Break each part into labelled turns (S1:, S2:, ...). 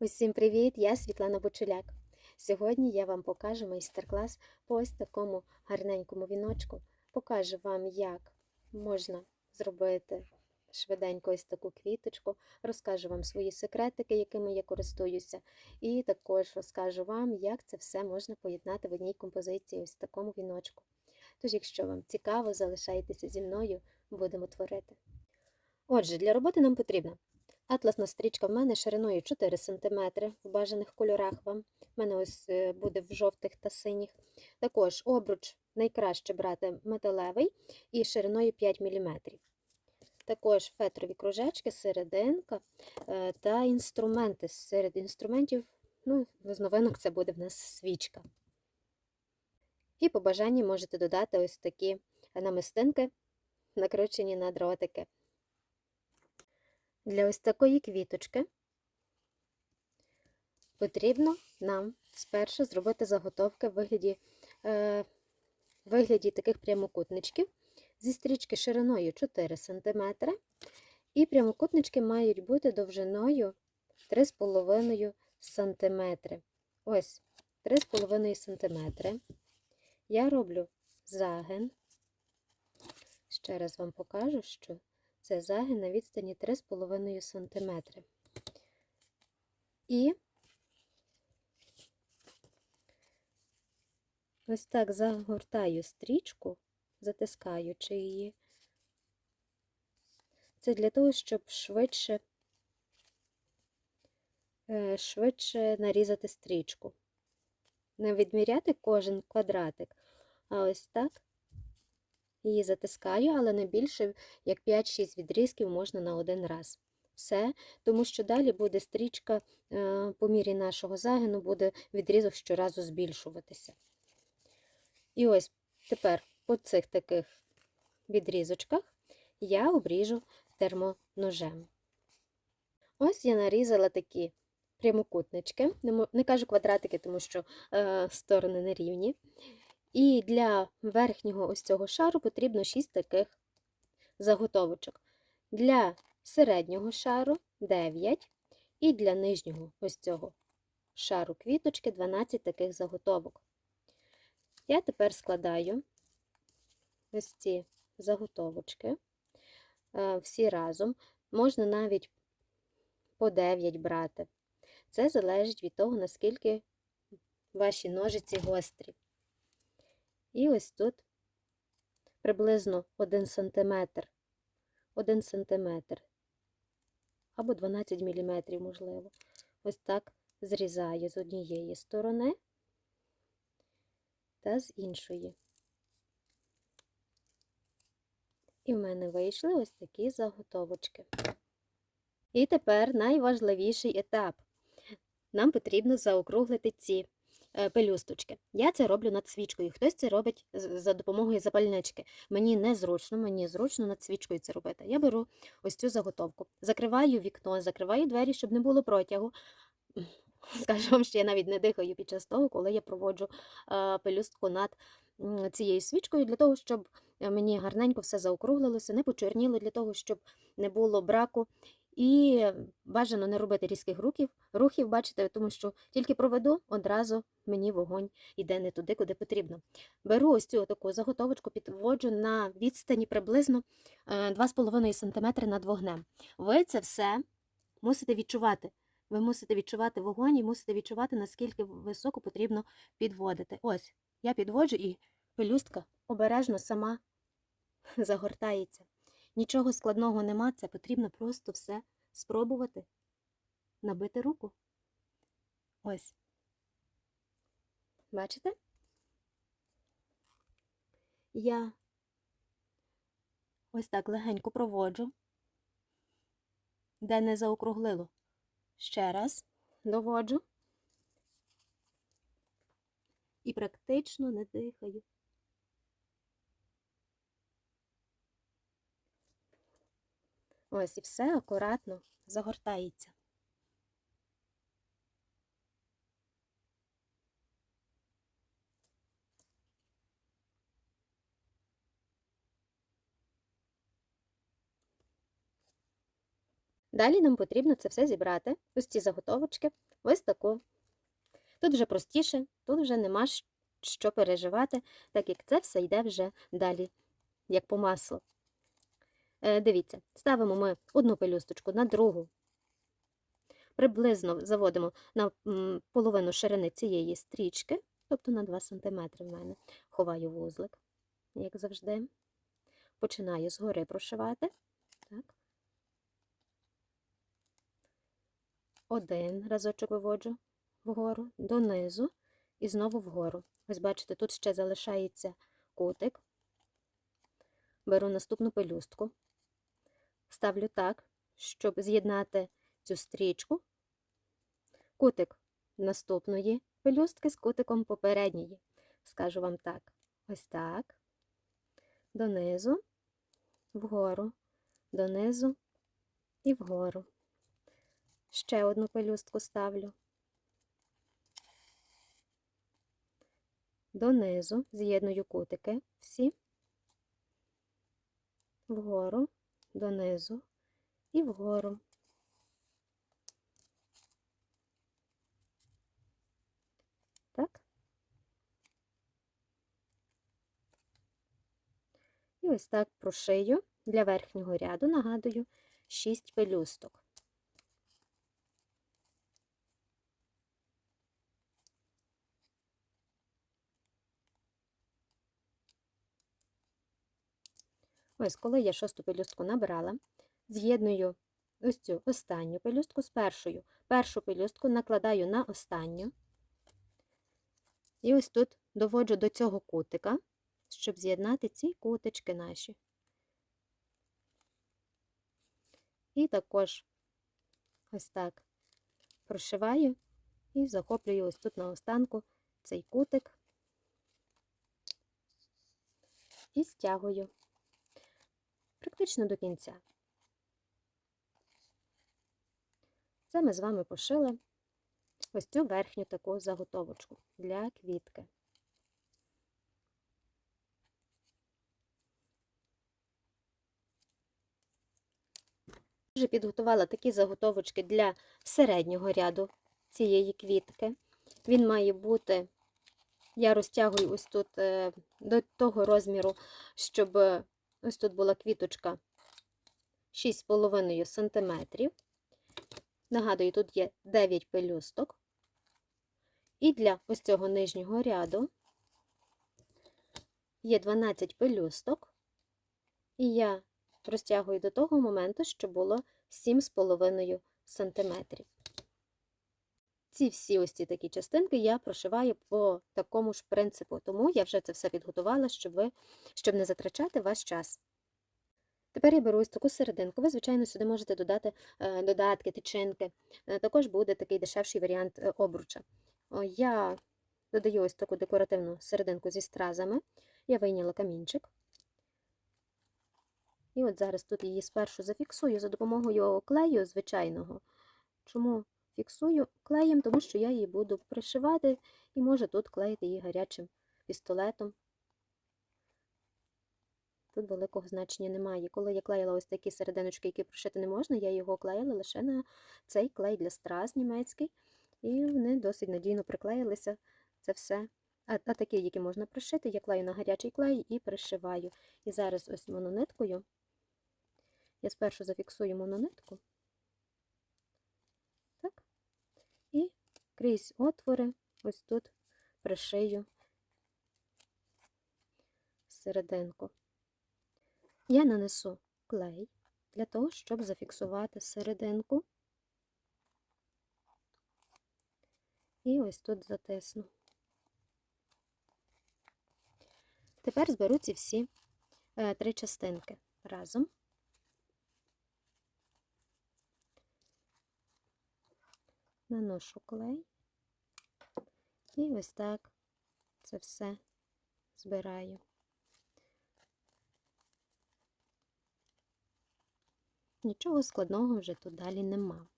S1: Усім привіт! Я Світлана Бочуляк. Сьогодні я вам покажу майстер-клас по ось такому гарненькому віночку. Покажу вам, як можна зробити швиденько ось таку квіточку, розкажу вам свої секретики, якими я користуюся, і також розкажу вам, як це все можна поєднати в одній композиції, ось такому віночку. Тож, якщо вам цікаво, залишайтеся зі мною, будемо творити. Отже, для роботи нам потрібно Атласна стрічка в мене шириною 4 см в бажаних кольорах вам. У мене ось е, буде в жовтих та синіх. Також обруч найкраще брати металевий і шириною 5 мм. Також фетрові кружечки, серединка е, та інструменти. Серед інструментів, ну, з новинок це буде в нас свічка. І по бажанні можете додати ось такі намистинки, накручені на дротики. Для ось такої квіточки потрібно нам спершу зробити заготовки в вигляді, е, вигляді таких прямокутничків зі стрічки шириною 4 см, і прямокутнички мають бути довжиною 3,5 см. Ось 3,5 см. Я роблю загин. Ще раз вам покажу, що це загин на відстані 3,5 см. І ось так загортаю стрічку, затискаючи її. Це для того, щоб швидше, е, швидше нарізати стрічку. Не відміряти кожен квадратик, а ось так Її затискаю, але не більше, як 5-6 відрізків можна на один раз. Все, тому що далі буде стрічка, е, по мірі нашого загину, буде відрізок щоразу збільшуватися. І ось тепер по цих таких відрізочках я обріжу термоножем. Ось я нарізала такі прямокутнички, не кажу квадратики, тому що е, сторони нерівні. І для верхнього ось цього шару потрібно 6 таких заготовочок. Для середнього шару 9, і для нижнього ось цього шару квіточки 12 таких заготовок. Я тепер складаю ось ці заготовочки е, всі разом. Можна навіть по 9 брати. Це залежить від того, наскільки ваші ножиці гострі. І ось тут приблизно 1 см, 1 см або 12 мм, можливо. Ось так зрізаю з однієї сторони та з іншої. І в мене вийшли ось такі заготовочки. І тепер найважливіший етап. Нам потрібно заокруглити ці пелюсточки. Я це роблю над свічкою. Хтось це робить за допомогою запальнички. Мені незручно, мені зручно над свічкою це робити. Я беру ось цю заготовку, закриваю вікно, закриваю двері, щоб не було протягу. Скажу вам, що я навіть не дихаю під час того, коли я проводжу е, пелюстку над цією свічкою, для того, щоб мені гарненько все заокруглилося, не почорніло, для того, щоб не було браку. І бажано не робити різких рухів, рухів, бачите, тому що тільки проведу, одразу мені вогонь йде не туди, куди потрібно. Беру ось цю таку заготовочку, підводжу на відстані приблизно 2,5 е, см над вогнем. Ви це все мусите відчувати. Ви мусите відчувати вогонь і мусите відчувати, наскільки високо потрібно підводити. Ось, я підводжу і пелюстка обережно сама загортається. Нічого складного нема, це потрібно просто все спробувати набити руку. Ось. Бачите? Я ось так легенько проводжу, де не заокруглило. Ще раз доводжу і практично не дихаю. Ось і все акуратно загортається. Далі нам потрібно це все зібрати, ось ці заготовочки, ось таку. Тут вже простіше, тут вже нема що переживати, так як це все йде вже далі, як по маслу. Е, дивіться, ставимо ми одну пелюсточку на другу. Приблизно заводимо на половину ширини цієї стрічки, тобто на 2 см в мене. Ховаю вузлик, як завжди. Починаю згори прошивати. Так. Один разочок виводжу вгору, донизу і знову вгору. Ось бачите, тут ще залишається кутик. Беру наступну пелюстку, ставлю так, щоб з'єднати цю стрічку, кутик наступної пелюстки з кутиком попередньої. Скажу вам так: ось так, донизу, вгору, донизу і вгору. Ще одну пелюстку ставлю. Донизу з'єдную кутики всі, вгору, донизу і вгору. Так. І ось так прошию для верхнього ряду, нагадую, 6 пелюсток. Ось, коли я шосту пелюстку набрала, з'єдную ось цю останню пелюстку з першою. Першу пелюстку накладаю на останню. І ось тут доводжу до цього кутика, щоб з'єднати ці кутички наші. І також ось так прошиваю і захоплюю ось тут на останку цей кутик і стягую практично до кінця. Це ми з вами пошили ось цю верхню таку заготовочку для квітки. Вже підготувала такі заготовочки для середнього ряду цієї квітки. Він має бути, я розтягую ось тут е, до того розміру, щоб ось тут була квіточка 6,5 см. Нагадую, тут є 9 пелюсток. І для ось цього нижнього ряду є 12 пелюсток. І я розтягую до того моменту, що було 7,5 см. Ці всі ось ці такі частинки я прошиваю по такому ж принципу, тому я вже це все підготувала, щоб, ви, щоб не затрачати ваш час. Тепер я беру ось таку серединку. Ви, звичайно, сюди можете додати е, додатки, тичинки. Е, також буде такий дешевший варіант е, обруча. Я додаю ось таку декоративну серединку зі стразами. Я вийняла камінчик. І от зараз тут її спершу зафіксую за допомогою клею звичайного. Чому фіксую клеєм? Тому що я її буду пришивати і можу тут клеїти її гарячим пістолетом. Тут великого значення немає. Коли я клеїла ось такі серединочки, які прошити не можна, я його клеїла лише на цей клей для страз німецький, і вони досить надійно приклеїлися. Це все. А, а такі, які можна пришити, я клею на гарячий клей і пришиваю. І зараз ось монониткою. Я спершу зафіксую мононитку. Так. І крізь отвори, ось тут пришию серединку. Я нанесу клей для того, щоб зафіксувати серединку. І ось тут затисну. Тепер зберу ці всі е, три частинки разом. Наношу клей і ось так це все збираю. Нічого складного вже тут далі нема.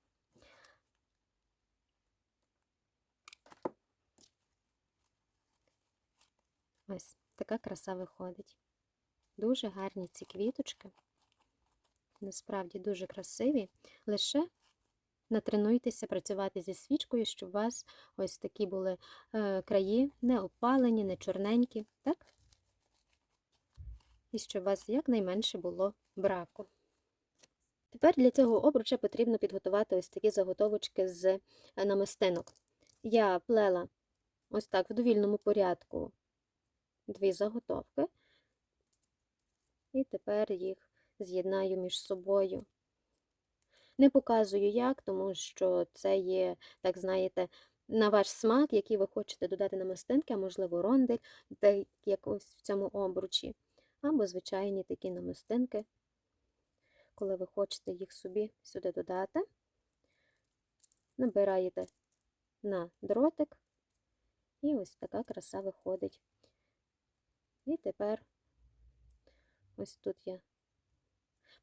S1: Ось така краса виходить. Дуже гарні ці квіточки. насправді дуже красиві. Лише натренуйтеся працювати зі свічкою, щоб у вас ось такі були е, краї не опалені, не чорненькі, так? І щоб у вас якнайменше було браку. Тепер для цього обруча потрібно підготувати ось такі заготовочки з е, намистинок. Я плела ось так в довільному порядку дві заготовки, і тепер їх з'єднаю між собою. Не показую як, тому що це є, так знаєте, на ваш смак, який ви хочете додати намистинки, а можливо, рондель, так як ось в цьому обручі, або звичайні такі намистинки, коли ви хочете їх собі сюди додати, набираєте на дротик, і ось така краса виходить. І тепер ось тут є.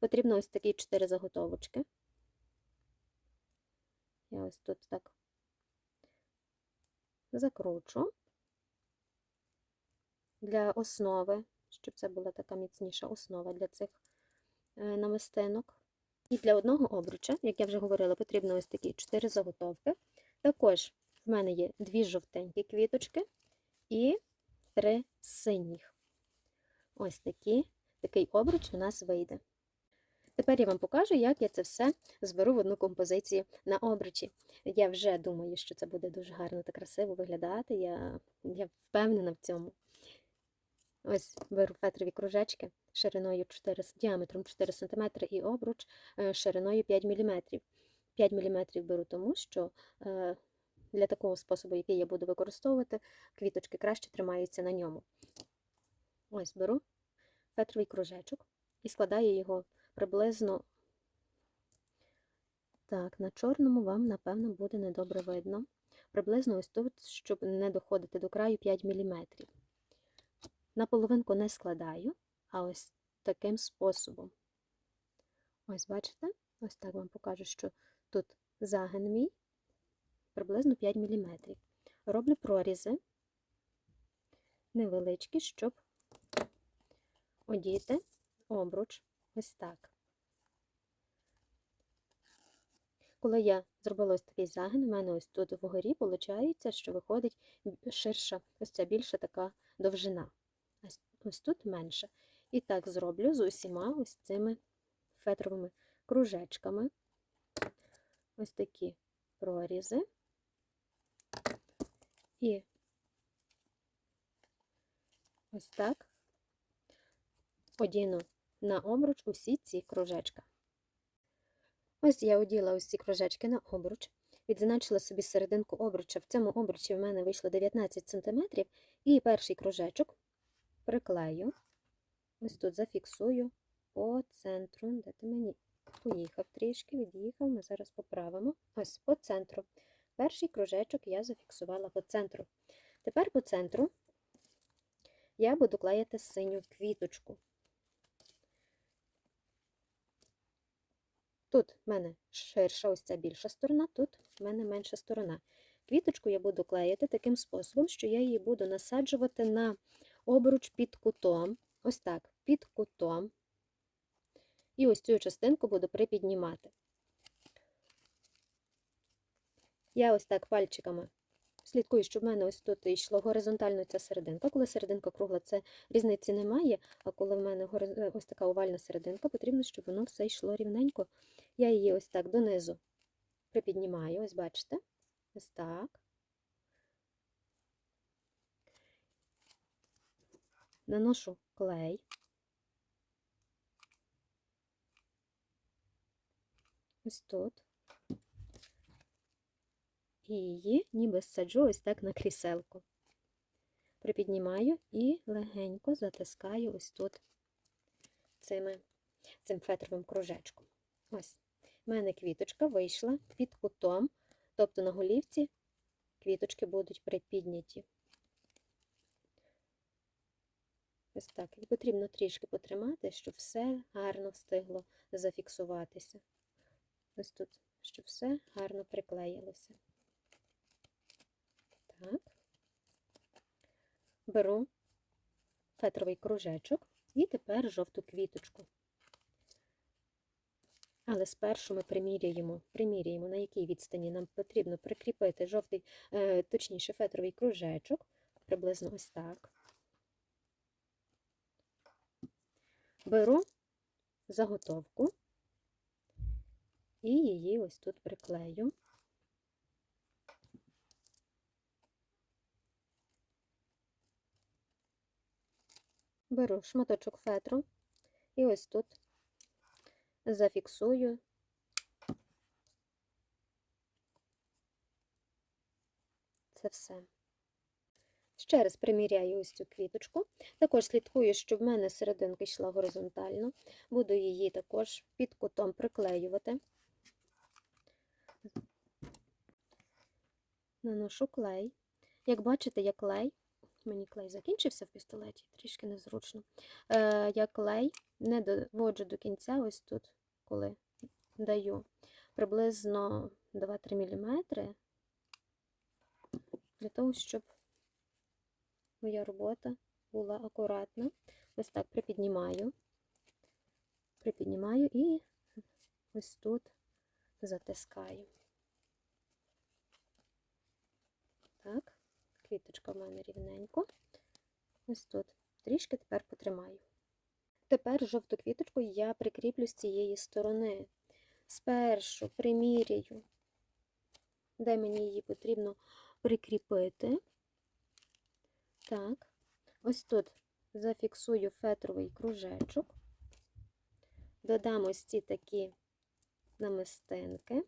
S1: Потрібно ось такі чотири заготовочки. Я ось тут так закручу для основи, щоб це була така міцніша основа для цих е, намистинок. І для одного обруча, як я вже говорила, потрібно ось такі 4 заготовки. Також в мене є дві жовтенькі квіточки і три синіх. Ось такі, такий обруч у нас вийде. Тепер я вам покажу, як я це все зберу в одну композицію на обручі. Я вже думаю, що це буде дуже гарно та красиво виглядати. Я, я впевнена в цьому. Ось беру фетрові кружечки шириною 4, діаметром 4 см і обруч е, шириною 5 мм. 5 мм беру тому, що е, для такого способу, який я буду використовувати, квіточки краще тримаються на ньому. Ось беру фетровий кружечок і складаю його приблизно. Так, на чорному вам, напевно, буде недобре видно. Приблизно ось тут, щоб не доходити до краю 5 мм. На половинку не складаю, а ось таким способом. Ось, бачите? Ось так вам покажу, що тут загин мій приблизно 5 мм. Роблю прорізи невеличкі, щоб одіти обруч ось так. Коли я зробила ось такий загин, у мене ось тут вгорі виходить, що виходить ширша, ось ця більша така довжина. Ось, ось тут менше. І так зроблю з усіма ось цими фетровими кружечками. Ось такі прорізи. І ось так одіну на обруч усі ці кружечка. Ось я оділа ці кружечки на обруч, відзначила собі серединку обруча. В цьому обручі в мене вийшло 19 см, і перший кружечок приклею, ось тут зафіксую по центру, де ти мені поїхав трішки, від'їхав, ми зараз поправимо. Ось по центру. Перший кружечок я зафіксувала по центру. Тепер по центру я буду клеїти синю квіточку. Тут в мене ширша, ось ця більша сторона, тут в мене менша сторона. Квіточку я буду клеїти таким способом, що я її буду насаджувати на обруч під кутом. Ось так, під кутом. І ось цю частинку буду припіднімати. Я ось так пальчиками слідкую, щоб в мене ось тут йшло горизонтально ця серединка. Коли серединка кругла, це різниці немає, а коли в мене ось така овальна серединка, потрібно, щоб воно все йшло рівненько. Я її ось так донизу припіднімаю, ось бачите, ось так. Наношу клей. Ось тут і її ніби саджу ось так на кріселку. Припіднімаю і легенько затискаю ось тут цими, цим фетровим кружечком. Ось, в мене квіточка вийшла під кутом, тобто на голівці квіточки будуть припідняті. Ось так. І потрібно трішки потримати, щоб все гарно встигло зафіксуватися. Ось тут, щоб все гарно приклеїлося. Так. Беру фетровий кружечок і тепер жовту квіточку. Але спершу ми приміряємо, приміряємо, на якій відстані нам потрібно прикріпити жовтий, е, точніше, фетровий кружечок, приблизно ось так. Беру заготовку і її ось тут приклею. Беру шматочок фетру і ось тут зафіксую це все. Ще раз приміряю ось цю квіточку. Також слідкую, щоб в мене серединка йшла горизонтально. Буду її також під кутом приклеювати. Наношу клей. Як бачите, я клей, мені клей закінчився в пістолеті, трішки незручно. Е, Я клей не доводжу до кінця, ось тут, коли даю приблизно 2-3 мм, для того, щоб моя робота була акуратна. Ось так припіднімаю, припіднімаю і ось тут затискаю. Так, квіточка в мене рівненько. Ось тут. Трішки тепер потримаю. Тепер жовту квіточку я прикріплю з цієї сторони. Спершу приміряю, де мені її потрібно прикріпити. Так, ось тут зафіксую фетровий кружечок, додам ось ці такі намистинки.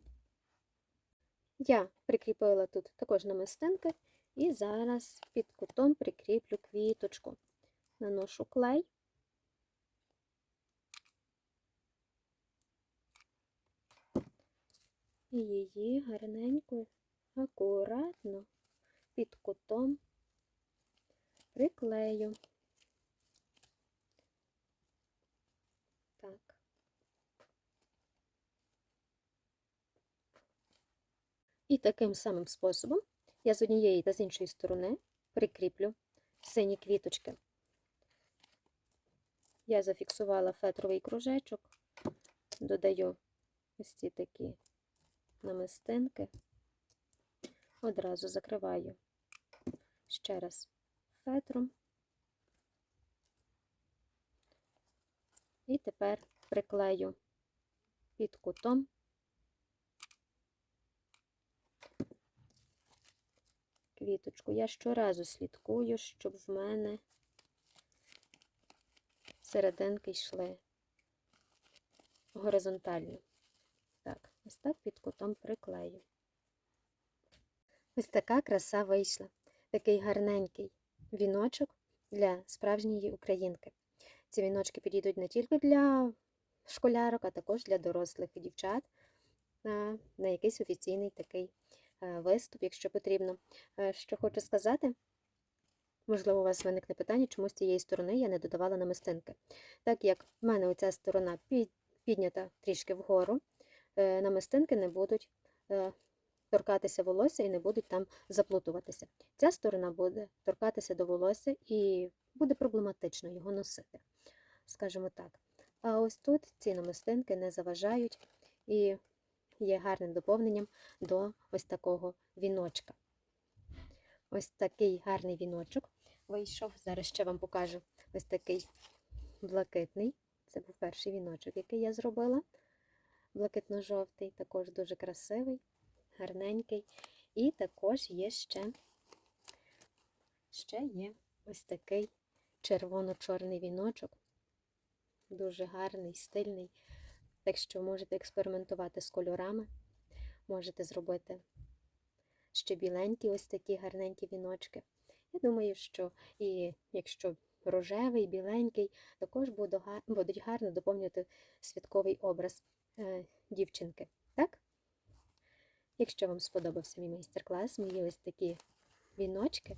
S1: Я прикріпила тут також намистинки, і зараз під кутом прикріплю квіточку. Наношу клей. І її гарненько, акуратно під кутом приклею. Так. І таким самим способом я з однієї та з іншої сторони прикріплю сині квіточки. Я зафіксувала фетровий кружечок, додаю ось ці такі намистинки, одразу закриваю ще раз фетром. І тепер приклею під кутом квіточку. Я щоразу слідкую, щоб в мене серединки йшли горизонтально. Так, ось так під кутом приклею. Ось така краса вийшла. Такий гарненький віночок для справжньої українки. Ці віночки підійдуть не тільки для школярок, а також для дорослих дівчат на, якийсь офіційний такий виступ, якщо потрібно. Е, Що хочу сказати, можливо, у вас виникне питання, чому з цієї сторони я не додавала намистинки. Так як в мене оця сторона піднята трішки вгору, е, намистинки не будуть торкатися волосся і не будуть там заплутуватися. Ця сторона буде торкатися до волосся і буде проблематично його носити, скажімо так. А ось тут ці намистинки не заважають і є гарним доповненням до ось такого віночка. Ось такий гарний віночок вийшов. Зараз ще вам покажу ось такий блакитний. Це був перший віночок, який я зробила. Блакитно-жовтий, також дуже красивий гарненький. І також є ще, ще є ось такий червоно-чорний віночок. Дуже гарний, стильний. Так що можете експериментувати з кольорами, можете зробити ще біленькі ось такі гарненькі віночки. Я думаю, що і якщо рожевий, біленький, також будуть гарно доповнювати святковий образ е, дівчинки. Так? Якщо вам сподобався мій майстер-клас, мої ось такі віночки,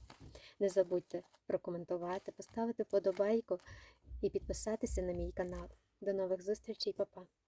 S1: не забудьте прокоментувати, поставити вподобайку і підписатися на мій канал. До нових зустрічей, па-па!